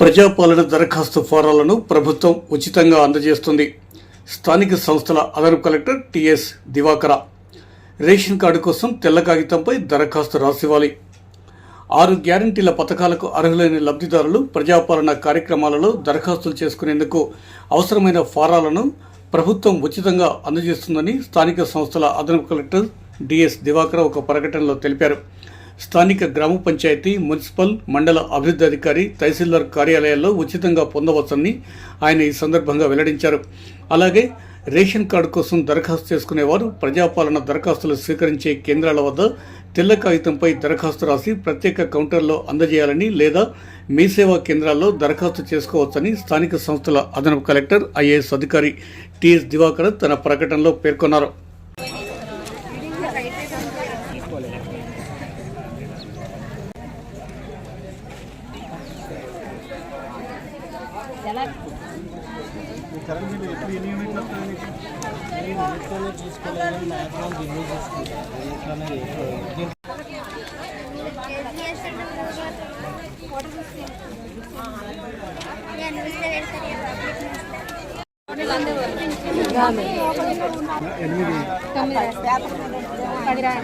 ప్రజాపాలన దరఖాస్తు ఫారాలను ప్రభుత్వం ఉచితంగా అందజేస్తుంది. స్థానిక సంస్థల అదనపు collector TS Divakara. Ration card కోసం తెల్ల కాగితంపై దరఖాస్తు రాసివ్వాలి. ఆరు గ్యారంటీల పథకాలకు అర్హులైన లబ్ధిదారులు ప్రజాపాలన కార్యక్రమాలలో దరఖాస్తులు చేసుకునేందుకు అవసరమైన ఫారాలను ప్రభుత్వం ఉచితంగా అందజేస్తుందని స్థానిక సంస్థల అదనపు కలెక్టర్ డిఎస్ దివాకర్ ఒక ప్రకటనలో తెలిపారు. స్థానిక గ్రామ పంచాయతీ మున్సిపల్ మండల అభివృద్ధి అధికారి తహసీల్దార్ కార్యాలయాల్లో ఉచితంగా పొందవచ్చని ఆయన ఈ సందర్భంగా వెల్లడించారు. అలాగే రేషన్ కార్డు కోసం దరఖాస్తు చేసుకునేవారు ప్రజాపాలన దరఖాస్తులు స్వీకరించే కేంద్రాల వద్ద తెల్ల కాగితంపై దరఖాస్తు రాసి ప్రత్యేక కౌంటర్లో అందజేయాలని లేదా మీ సేవా కేంద్రాల్లో దరఖాస్తు చేసుకోవచ్చని స్థానిక సంస్థల అదనపు కలెక్టర్ ఐఏఎస్ అధికారి టిఎస్ దివాకర్ తన ప్రకటనలో పేర్కొన్నారు. చూసుకోలేదు మ్యాక్సిమం బిల్లు చూసుకుంటాను ఇట్లానే దీని తొమ్మిది పది రా-